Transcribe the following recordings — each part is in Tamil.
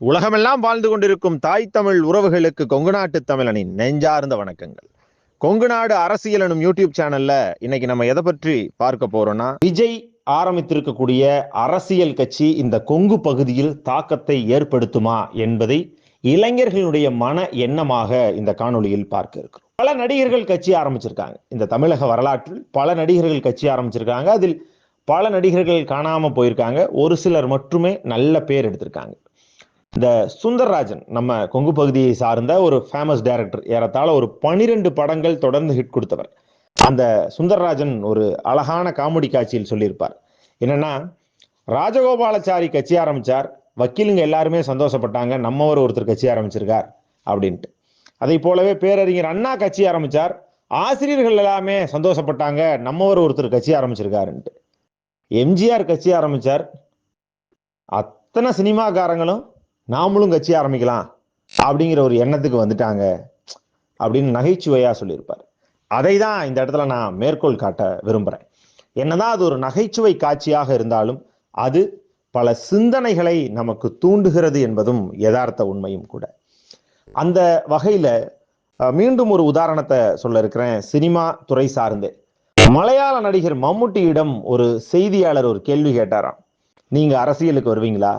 உலகமெல்லாம் வாழ்ந்து கொண்டிருக்கும் தாய் தமிழ் உறவுகளுக்கு கொங்கு நாட்டு தமிழனின் நெஞ்சார்ந்த வணக்கங்கள். கொங்கு நாடு அரசியல் எனும் யூடியூப் சேனல்ல இன்னைக்கு நம்ம எதை பற்றி பார்க்க போறோம்னா விஜய் ஆரம்பித்திருக்கக்கூடிய அரசியல் கட்சி இந்த கொங்கு பகுதியில் தாக்கத்தை ஏற்படுத்துமா என்பதை இளைஞர்களுடைய மன எண்ணமாக இந்த காணொளியில் பார்க்க இருக்கிறோம். பல நடிகர்கள் கட்சி ஆரம்பிச்சிருக்காங்க. இந்த தமிழக வரலாற்றில் பல நடிகர்கள் கட்சி ஆரம்பிச்சிருக்காங்க. அதில் பல நடிகர்கள் காணாமல் போயிருக்காங்க. ஒரு சிலர் மட்டுமே நல்ல பேர் எடுத்திருக்காங்க. இந்த சுந்தர்ராஜன் நம்ம கொங்கு பகுதியை சார்ந்த ஒரு ஃபேமஸ் டைரக்டர் ஏறத்தாழ ஒரு பனிரெண்டு படங்கள் தொடர்ந்து ஹிட் கொடுத்தவர். அந்த சுந்தர்ராஜன் ஒரு அழகான காமெடி காட்சியில் சொல்லியிருப்பார். என்னன்னா ராஜகோபாலாச்சாரி கட்சி ஆரம்பிச்சார் வக்கீலுங்க எல்லாருமே சந்தோஷப்பட்டாங்க நம்மவர் ஒருத்தர் கட்சி ஆரம்பிச்சிருக்கார் அப்படின்ட்டு. அதை போலவே பேரறிஞர் அண்ணா கட்சி ஆரம்பிச்சார் ஆசிரியர்கள் எல்லாமே சந்தோஷப்பட்டாங்க நம்மவர் ஒருத்தர் கட்சி ஆரம்பிச்சிருக்காருன்ட்டு. எம்ஜிஆர் கட்சி ஆரம்பிச்சார் அத்தனை சினிமாக்காரங்களும் நாமளும் கட்சி ஆரம்பிக்கலாம் அப்படிங்கிற ஒரு எண்ணத்துக்கு வந்துட்டாங்க அப்படின்னு நகைச்சுவையா சொல்லியிருப்பார். அதை தான் இந்த இடத்துல நான் மேற்கோள் காட்ட விரும்புகிறேன் என்னதான் அது ஒரு நகைச்சுவை காட்சியாக இருந்தாலும் அது பல சிந்தனைகளை நமக்கு தூண்டுகிறது என்பதும் யதார்த்த உண்மையும் கூட. அந்த வகையில் மீண்டும் ஒரு உதாரணத்தை சொல்ல இருக்கிறேன். சினிமா துறை சார்ந்தே. மலையாள நடிகர் மம்முட்டியிடம் ஒரு செய்தியாளர் ஒரு கேள்வி கேட்டாராம். நீங்க அரசியலுக்கு வருவீங்களா?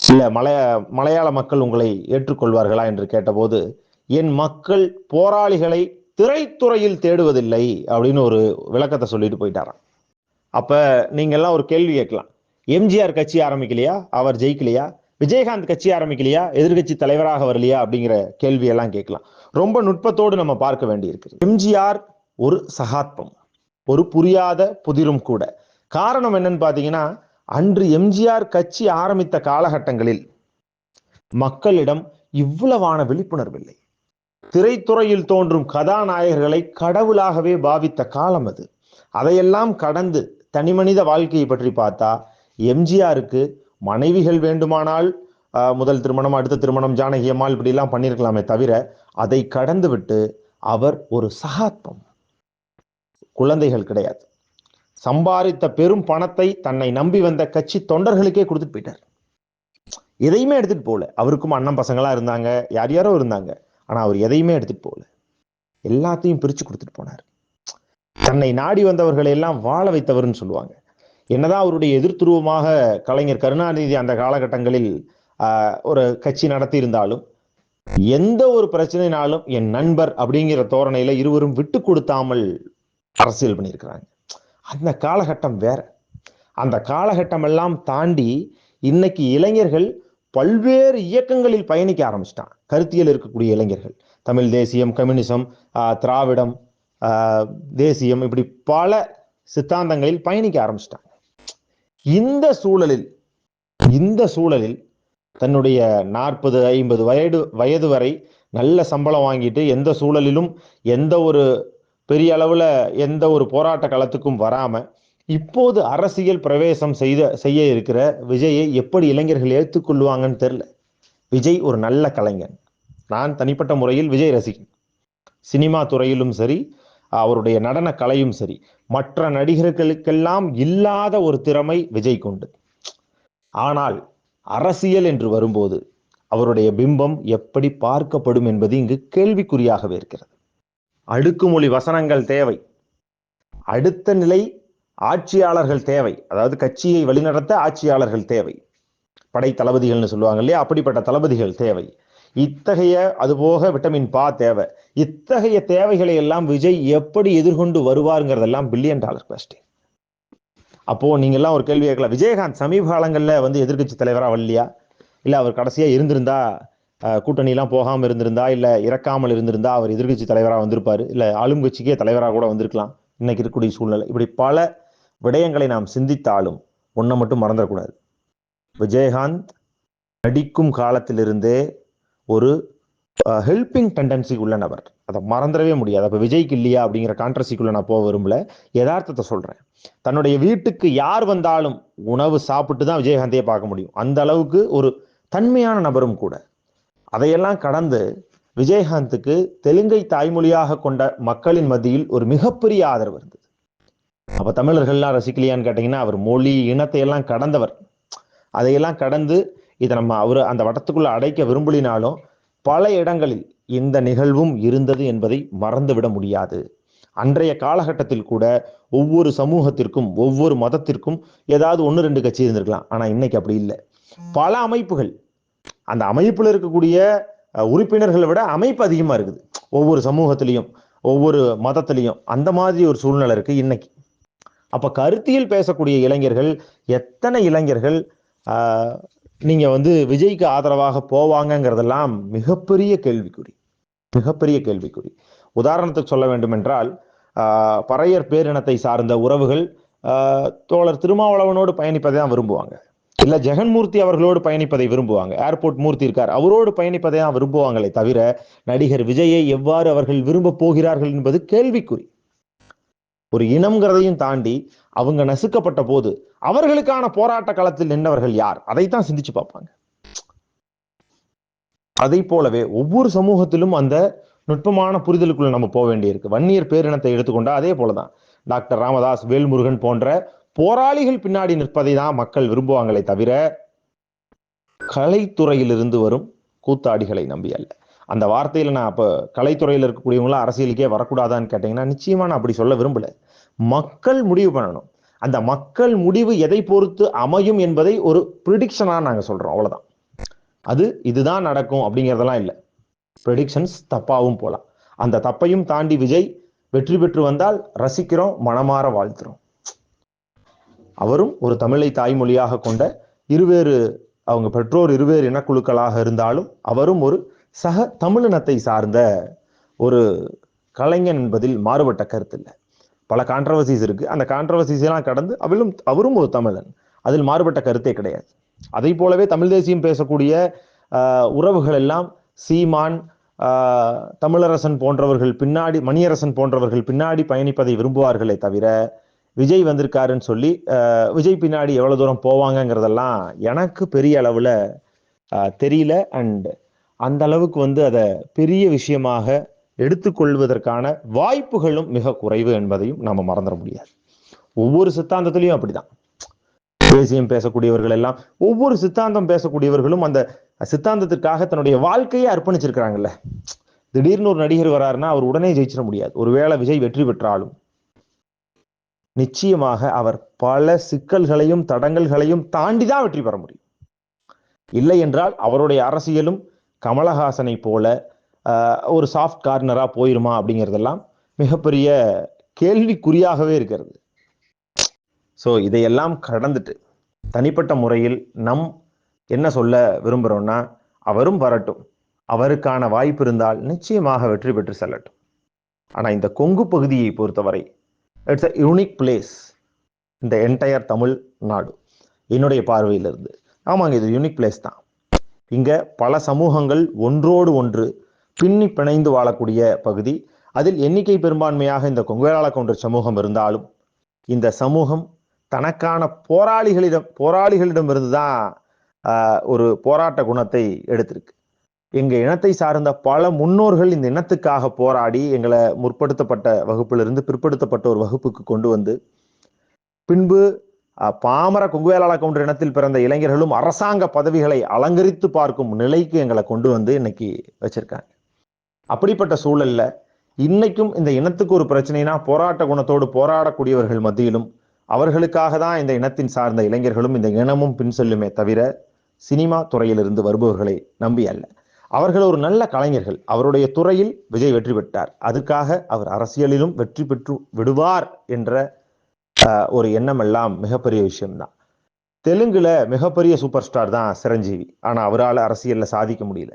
இல்ல மலைய மலையாள மக்கள் உங்களை ஏற்றுக்கொள்வார்களா என்று கேட்டபோது என் மக்கள் போராளிகளை திரைத்துறையில் தேடுவதில்லை அப்படின்னு ஒரு விளக்கத்தை சொல்லிட்டு போயிட்டாராம். அப்ப நீங்கெல்லாம் ஒரு கேள்வி கேட்கலாம். எம்ஜிஆர் கட்சி ஆரம்பிக்கலையா? அவர் ஜெயிக்கலையா? விஜயகாந்த் கட்சி ஆரம்பிக்கலையா? எதிர்கட்சி தலைவராக வரலையா? அப்படிங்கிற கேள்வியெல்லாம் கேட்கலாம். ரொம்ப நுட்பத்தோடு நம்ம பார்க்க வேண்டியிருக்கு எம்ஜிஆர் ஒரு சகாத்மம். ஒரு புரியாத புதிரும் கூட. காரணம் என்னன்னு பாத்தீங்கன்னா அன்று எம்ஜிஆர் கட்சி ஆரம்பித்த காலகட்டங்களில் மக்களிடம் இவ்வளவான விழிப்புணர்வு இல்லை திரைத்துறையில் தோன்றும் கதாநாயகர்களை கடவுளாகவே பாவித்த காலம் அது. அதையெல்லாம் கடந்து தனிமனித வாழ்க்கையை பற்றி பார்த்தா எம்ஜிஆருக்கு மனைவிகள் வேண்டுமானால் முதல் திருமணம் அடுத்த திருமணம் ஜானகி அம்மாள் இப்படிலாம் பண்ணியிருக்கலாமே தவிர அதை கடந்து விட்டு அவர் ஒரு சகாத்மம். குழந்தைகள் கிடையாது. சம்பாதித்த பெரும் பணத்தை தன்னை நம்பி வந்த கட்சி தொண்டர்களுக்கே கொடுத்துட்டு போயிட்டார். எதையுமே எடுத்துட்டு போகல. அவருக்கும் அண்ணன் பசங்களா இருந்தாங்க யார் யாரோ இருந்தாங்க. ஆனா அவர் எதையுமே எடுத்துட்டு போகல. எல்லாத்தையும் பிரிச்சு கொடுத்துட்டு போனார். தன்னை நாடி வந்தவர்களை எல்லாம் வாழ வைத்தவர்னு சொல்லுவாங்க. என்னதான் அவருடைய எதிர்த்துருவமாக கலைஞர் கருணாநிதி அந்த காலகட்டங்களில் ஒரு கட்சி நடத்தி இருந்தாலும் எந்த ஒரு பிரச்சனைனாலும் என் நண்பர் அப்படிங்கிற தோரணையில இருவரும் விட்டு கொடுத்தாமல் அரசியல் பண்ணியிருக்கிறாங்க. அந்த காலகட்டம் வேற. அந்த காலகட்டம் எல்லாம் தாண்டி இன்னைக்கு இளைஞர்கள் பல்வேறு இயக்கங்களில் பயணிக்க ஆரம்பிச்சிட்டான் கருத்தியல் இருக்கக்கூடிய இளைஞர்கள். தமிழ் தேசியம் கம்யூனிசம் திராவிடம் தேசியம் இப்படி பல சித்தாந்தங்களில் பயணிக்க ஆரம்பிச்சிட்டாங்க. இந்த சூழலில் இந்த சூழலில் தன்னுடைய நாற்பது ஐம்பது வயது வயது வரை நல்ல சம்பளம் வாங்கிட்டு எந்த சூழலிலும் எந்த ஒரு பெரிய அளவில் எந்த ஒரு போராட்ட களத்துக்கும் வராமல் இப்போது அரசியல் பிரவேசம் செய்த செய்ய இருக்கிற விஜயை எப்படி இளைஞர்கள் ஏற்றுக்கொள்வாங்கன்னு தெரில. விஜய் ஒரு நல்ல கலைஞன். நான் தனிப்பட்ட முறையில் விஜய் ரசிகன். சினிமா துறையிலும் சரி அவருடைய நடன கலையும் சரி மற்ற நடிகர்களுக்கெல்லாம் இல்லாத ஒரு திறமை விஜய் கொண்டு ஆனால் அரசியல் என்று வரும்போது அவருடைய பிம்பம் எப்படி பார்க்கப்படும் என்பது இங்கு கேள்விக்குறியாகவே இருக்கிறது. அடுக்குமொழி வசனங்கள் தேவை. அடுத்த நிலை ஆட்சியாளர்கள் தேவை. அதாவது கட்சியை வழிநடத்த ஆட்சியாளர்கள் தேவை. படை தளபதிகள்னு சொல்லுவாங்க இல்லையா? அப்படிப்பட்ட தளபதிகள் தேவை. இத்தகைய அதுபோக விட்டமின் பா தேவை. இத்தகைய தேவைகளை எல்லாம் விஜய் எப்படி எதிர்கொண்டு வருவாருங்கிறதெல்லாம் பில்லியன் டாலர் கொஸ்டின் அப்போ நீங்க எல்லாம் ஒரு கேள்வி கேட்கலாம். விஜயகாந்த் சமீப காலங்களில் வந்து எதிர்க்கட்சி தலைவரா வரலையா? இல்லை அவர் கடைசியா இருந்திருந்தா கூட்டணிலாம் போகாமல் இருந்திருந்தா இல்லை இறக்காமல் இருந்திருந்தா அவர் எதிர்கட்சி தலைவராக வந்திருப்பார். இல்லை ஆளும் கட்சிக்கே தலைவராக கூட வந்திருக்கலாம். இன்னைக்கு இருக்கக்கூடிய சூழ்நிலை. இப்படி பல விடயங்களை நாம் சிந்தித்தாலும் ஒன்றை மட்டும் மறந்துடக்கூடாது. விஜயகாந்த் நடிக்கும் காலத்திலிருந்தே ஒரு ஹெல்பிங் டெண்டன்சி உள்ள நபர். அதை மறந்துடவே முடியாது. அப்போ விஜய்க்கு இல்லையா அப்படிங்கிற கான்ட்ரஸிக்குள்ளே நான் போக விரும்பல. யதார்த்தத்தை சொல்கிறேன் தன்னுடைய வீட்டுக்கு யார் வந்தாலும் உணவு சாப்பிட்டு தான் விஜயகாந்தையே பார்க்க முடியும். அந்த அளவுக்கு ஒரு தன்மையான நபரும் கூட. அதையெல்லாம் கடந்து விஜயகாந்துக்கு தெலுங்கை தாய்மொழியாக கொண்ட மக்களின் மத்தியில் ஒரு மிகப்பெரிய ஆதரவு இருந்தது. அப்ப தமிழர்கள்லாம் ரசிக்கலையான்னு கேட்டீங்கன்னா அவர் மொழி இனத்தை எல்லாம் கடந்தவர். அதையெல்லாம் கடந்து இதை நம்ம அவர் அந்த வட்டத்துக்குள்ள அடைக்க விரும்பலினாலும் பல இடங்களில் இந்த நிகழ்வும் இருந்தது என்பதை மறந்துவிட முடியாது. அன்றைய காலகட்டத்தில் கூட ஒவ்வொரு சமூகத்திற்கும் ஒவ்வொரு மதத்திற்கும் ஏதாவது ஒன்று ரெண்டு கட்சி இருந்திருக்கலாம். ஆனால் இன்னைக்கு அப்படி இல்லை. பல அமைப்புகள் அந்த அமைப்பில் இருக்கக்கூடிய உறுப்பினர்களை விட அமைப்பு அதிகமாக இருக்குது. ஒவ்வொரு சமூகத்திலையும் ஒவ்வொரு மதத்திலையும் அந்த மாதிரி ஒரு சூழ்நிலை இருக்குது இன்னைக்கு. அப்போ கருத்தியல் பேசக்கூடிய இளைஞர்கள் எத்தனை இளைஞர்கள் நீங்கள் வந்து விஜய்க்கு ஆதரவாக போவாங்கங்கிறதெல்லாம் மிகப்பெரிய கேள்விக்குறி. மிகப்பெரிய கேள்விக்குறி. உதாரணத்துக்கு சொல்ல வேண்டுமென்றால் பறையர் பேரினத்தை சார்ந்த உறவுகள் தோழர் திருமாவளவனோடு பயணிப்பதை தான் விரும்புவாங்க. இல்ல ஜெகன்மூர்த்தி அவர்களோடு பயணிப்பதை விரும்புவாங்க. ஏர்போர்ட் மூர்த்தி இருக்கார். அவரோடு பயணிப்பதை தான் விரும்புவாங்களே தவிர நடிகர் விஜயை எவ்வாறு அவர்கள் விரும்ப போகிறார்கள் என்பது கேள்விக்குறி. ஒரு இனம்ங்கிறதையும் தாண்டி அவங்க நசுக்கப்பட்ட போது அவர்களுக்கான போராட்ட களத்தில் நின்றவர்கள் யார்? அதைத்தான் சிந்திச்சு பார்ப்பாங்க. அதை போலவே ஒவ்வொரு சமூகத்திலும் அந்த நுட்பமான புரிதலுக்குள்ள நம்ம போக வேண்டியிருக்கு. வன்னியர் பேரினத்தை எடுத்துக்கொண்டா அதே போலதான். டாக்டர் ராமதாஸ் வேல்முருகன் போன்ற போராளிகள் பின்னாடி நிற்பதை தான் மக்கள் விரும்புவாங்களே தவிர கலைத்துறையிலிருந்து வரும் கூத்தாடிகளை நம்பி அல்ல. அந்த வார்த்தையில நான் அப்ப கலைத்துறையில் இருக்கக்கூடியவங்களாம் அரசியலுக்கே வரக்கூடாதான்னு கேட்டீங்கன்னா நிச்சயமா நான் அப்படி சொல்ல விரும்பல. மக்கள் முடிவு பண்ணணும். அந்த மக்கள் முடிவு எதை பொறுத்து அமையும் என்பதை ஒரு ப்ரிடிக்ஷனாக நாங்கள் சொல்றோம். அவ்வளவுதான். அது இதுதான் நடக்கும் அப்படிங்கிறதெல்லாம் இல்லை. ப்ரெடிக்ஷன்ஸ் தப்பாவும் போலாம். அந்த தப்பையும் தாண்டி விஜய் வெற்றி பெற்று வந்தால் ரசிக்கிறோம் மனமாற வாழ்த்துறோம். அவரும் ஒரு தமிழை தாய்மொழியாக கொண்ட இருவேறு அவங்க பெற்றோர் இருவேறு இனக்குழுக்களாக இருந்தாலும் அவரும் ஒரு சக தமிழினத்தை சார்ந்த ஒரு கலைஞன் என்பதில் மாறுபட்ட கருத்து இல்லை பல கான்ட்ரவர்சிஸ் இருக்கு. அந்த கான்ட்ரவர்சிஸ் எல்லாம் கடந்து அவளும் அவரும் ஒரு தமிழன். அதில் மாறுபட்ட கருத்தே கிடையாது. அதை போலவே தமிழ் தேசியம் பேசக்கூடிய உறவுகள் எல்லாம் சீமான் தமிழரசன் போன்றவர்கள் பின்னாடி மணியரசன் போன்றவர்கள் பின்னாடி பயணிப்பதை விரும்புவார்களே தவிர விஜய் வந்திருக்காருன்னு சொல்லி விஜய் பின்னாடி எவ்வளவு தூரம் போவாங்கங்கிறதெல்லாம் எனக்கு பெரிய அளவுல ஆஹ், தெரியல. அண்ட் அந்த அளவுக்கு வந்து அதை பெரிய விஷயமாக எடுத்துக்கொள்வதற்கான வாய்ப்புகளும் மிக குறைவு என்பதையும் நாம மறந்துட முடியாது. ஒவ்வொரு சித்தாந்தத்திலையும் அப்படிதான். தேசியம் பேசக்கூடியவர்கள் எல்லாம் ஒவ்வொரு சித்தாந்தம் பேசக்கூடியவர்களும் அந்த சித்தாந்தத்திற்காக தன்னுடைய வாழ்க்கையை அர்ப்பணிச்சிருக்கிறாங்கல்ல. திடீர்னு ஒரு நடிகர் வராருன்னா அவர் உடனே ஜெயிச்சிட முடியாது. ஒருவேளை விஜய் வெற்றி பெற்றாலும் நிச்சயமாக அவர் பல சிக்கல்களையும் தடங்கல்களையும் தாண்டி தான் வெற்றி பெற முடியும். இல்லை என்றால் அவருடைய அரசியலும் கமலஹாசனை போல ஒரு சாஃப்ட் கார்னரா போயிருமா அப்படிங்கிறதெல்லாம் மிகப்பெரிய கேள்விக்குறியாகவே இருக்கிறது. ஸோ இதையெல்லாம் கடந்துட்டு தனிப்பட்ட முறையில் நம் என்ன சொல்ல விரும்புகிறோம்னா அவரும் வரட்டும். அவருக்கான வாய்ப்பு இருந்தால் நிச்சயமாக வெற்றி பெற்று செல்லட்டும். ஆனால் இந்த கொங்கு பகுதியை பொறுத்தவரை இட்ஸ் அ யூனிக் பிளேஸ் இந்த என்டையர் தமிழ் நாடு என்னுடைய பார்வையிலிருந்து. ஆமாங்க இது யூனிக் பிளேஸ் தான். இங்கே பல சமூகங்கள் ஒன்றோடு ஒன்று பின்னி பிணைந்து வாழக்கூடிய பகுதி. அதில் எண்ணிக்கை பெரும்பான்மையாக இந்த கொங்கையாள கவுண்டர் சமூகம் இருந்தாலும் இந்த சமூகம் தனக்கான போராளிகளிடம் போராளிகளிடமிருந்து தான் ஒரு போராட்ட குணத்தை எடுத்திருக்கு. எங்க இனத்தை சார்ந்த பல முன்னோர்கள் இந்த இனத்துக்காக போராடி எங்களை முற்படுத்தப்பட்ட வகுப்பிலிருந்து பிற்படுத்தப்பட்ட ஒரு வகுப்புக்கு கொண்டு வந்து பின்பு பாமர கொங்குவேலாள கவுண்டர் இனத்தில் பிறந்த இளைஞர்களும் அரசாங்க பதவிகளை அலங்கரித்து பார்க்கும் நிலைக்கு எங்களை கொண்டு வந்து இன்னைக்கு வச்சிருக்காங்க. அப்படிப்பட்ட சூழல்ல இன்னைக்கும் இந்த இனத்துக்கு ஒரு பிரச்சனைனா போராட்ட குணத்தோடு போராடக்கூடியவர்கள் மத்தியிலும் அவர்களுக்காக தான் இந்த இனத்தின் சார்ந்த இளைஞர்களும் இந்த இனமும் பின் செல்லுமே தவிர சினிமா துறையிலிருந்து வருபவர்களை நம்பி அல்ல. அவர்கள் ஒரு நல்ல கலைஞர்கள். அவருடைய துறையில் விஜய் வெற்றி பெற்றார். அதுக்காக அவர் அரசியலிலும் வெற்றி பெற்று விடுவார் என்ற ஒரு எண்ணம் எல்லாம் மிகப்பெரிய விஷயம்தான். தெலுங்குல மிகப்பெரிய சூப்பர் ஸ்டார் தான் சிரஞ்சீவி. ஆனால் அவரால் அரசியலில் சாதிக்க முடியல.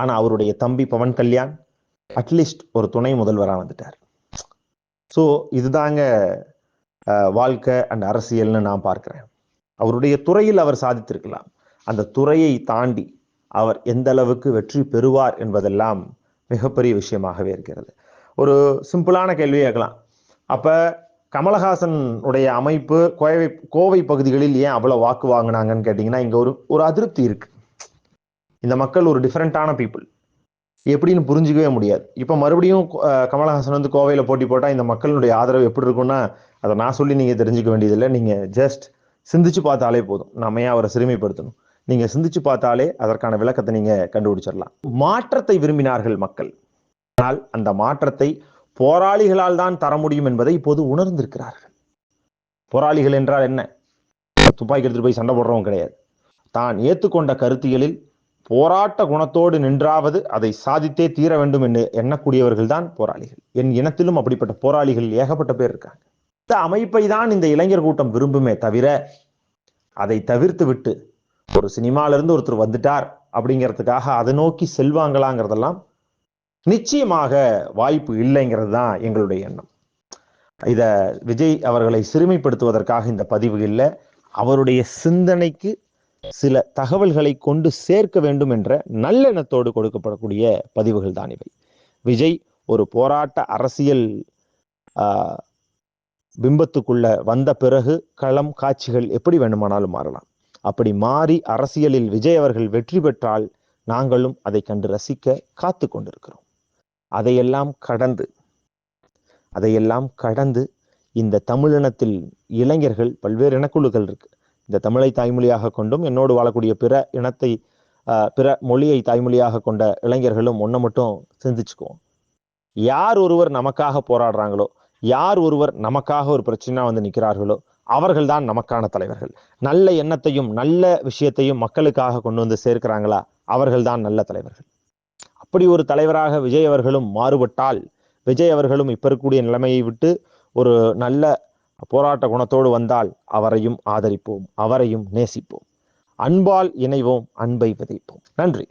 ஆனால் அவருடைய தம்பி பவன் கல்யாண் அட்லீஸ்ட் ஒரு துணை முதல்வராக வந்துட்டார். ஸோ இதுதாங்க வாழ்க்கை அண்ட் அரசியல்னு நான் பார்க்குறேன். அவருடைய துறையில் அவர் சாதித்திருக்கலாம். அந்த துறையை தாண்டி அவர் எந்த அளவுக்கு வெற்றி பெறுவார் என்பதெல்லாம் மிகப்பெரிய விஷயமாகவே இருக்கிறது. ஒரு சிம்பிளான கேள்வி கேட்கலாம். அப்போ கமலஹாசன் உடைய அமைப்பு கோவை கோவை பகுதிகளில் ஏன் அவ்வளோ வாக்கு வாங்கினாங்கன்னு கேட்டிங்கன்னா இங்கே ஒரு ஒரு அதிருப்தி இருக்குது இந்த மக்கள் ஒரு டிஃப்ரெண்ட்டான பீப்புள் எப்படின்னு புரிஞ்சுக்கவே முடியாது. இப்போ மறுபடியும் கமலஹாசன் வந்து கோவையில் போட்டி போட்டால் இந்த மக்களுடைய ஆதரவு எப்படி இருக்கும்னா அதை நான் சொல்லி நீங்கள் தெரிஞ்சுக்க வேண்டியதில்லை. நீங்கள் ஜஸ்ட் சிந்திச்சு பார்த்தாலே போதும். நம்ம ஏன் அவரை சிறுமைப்படுத்தணும்? நீங்க சிந்திச்சு பார்த்தாலே அதற்கான விளக்கத்தை நீங்க கண்டுபிடிச்சிடலாம். மாற்றத்தை விரும்பினார்கள் மக்கள். ஆனால் அந்த மாற்றத்தை போராளிகளால் தான் தர முடியும் என்பதை இப்போது உணர்ந்திருக்கிறார்கள். போராளிகள் என்றால் என்ன? துப்பாக்கி எடுத்துட்டு போய் சண்டை போடுறவங்க கிடையாது. தான் ஏத்துக்கொண்ட கருத்தியலில் போராட்ட குணத்தோடு நின்றாவது அதை சாதித்தே தீர வேண்டும் என்று எண்ணக்கூடியவர்கள் தான் போராளிகள். என் இனத்திலும் அப்படிப்பட்ட போராளிகள் ஏகப்பட்ட பேர் இருக்காங்க. இந்த அமைப்பை தான் இந்த இளைஞர் கூட்டம் விரும்புமே தவிர அதை தவிர்த்து விட்டு ஒரு சினிமாலிருந்து ஒருத்தர் வந்துட்டார் அப்படிங்கிறதுக்காக அதை நோக்கி செல்வாங்களாங்கிறதெல்லாம் நிச்சயமாக வாய்ப்பு இல்லைங்கிறது தான் எங்களுடைய எண்ணம். இதை விஜய் அவர்களை சிறுமைப்படுத்துவதற்காக இந்த பதிவு இல்லை. அவருடைய சிந்தனைக்கு சில தகவல்களை கொண்டு சேர்க்க வேண்டும் என்ற நல்லெண்ணத்தோடு கொடுக்கப்படக்கூடிய பதிவுகள் தான் இவை. விஜய் ஒரு போராட்ட அரசியல் ஆஹ், பிம்பத்துக்குள்ள வந்த பிறகு களம் காட்சிகள் எப்படி வேண்டுமானாலும் மாறலாம். அப்படி மாறி அரசியலில் விஜய் அவர்கள் வெற்றி பெற்றால் நாங்களும் அதை கண்டு ரசிக்க காத்து கொண்டிருக்கிறோம். அதையெல்லாம் கடந்து அதையெல்லாம் கடந்து இந்த தமிழினத்தில் இளைஞர்கள் பல்வேறு இனக்குழுக்கள் இருக்கு. இந்த தமிழை தாய்மொழியாக கொண்டும் என்னோடு வாழக்கூடிய பிற இனத்தை பிற மொழியை தாய்மொழியாக கொண்ட இளைஞர்களும் ஒன்றை மட்டும் சிந்திச்சுக்குவோம். யார் ஒருவர் நமக்காக போராடுறாங்களோ யார் ஒருவர் நமக்காக ஒரு பிரச்சனையாக வந்து நிற்கிறார்களோ அவர்கள்தான் நமக்கான தலைவர்கள். நல்ல எண்ணத்தையும் நல்ல விஷயத்தையும் மக்களுக்காக கொண்டு வந்து சேர்க்கிறாங்களா? அவர்கள்தான் நல்ல தலைவர்கள். அப்படி ஒரு தலைவராக விஜய் அவர்களும் மாறுபட்டால் விஜய் அவர்களும் இப்போ இருக்கக்கூடிய நிலைமையை விட்டு ஒரு நல்ல போராட்ட குணத்தோடு வந்தால் அவரையும் ஆதரிப்போம் அவரையும் நேசிப்போம். அன்பால் இணைவோம் அன்பை விதைப்போம். நன்றி.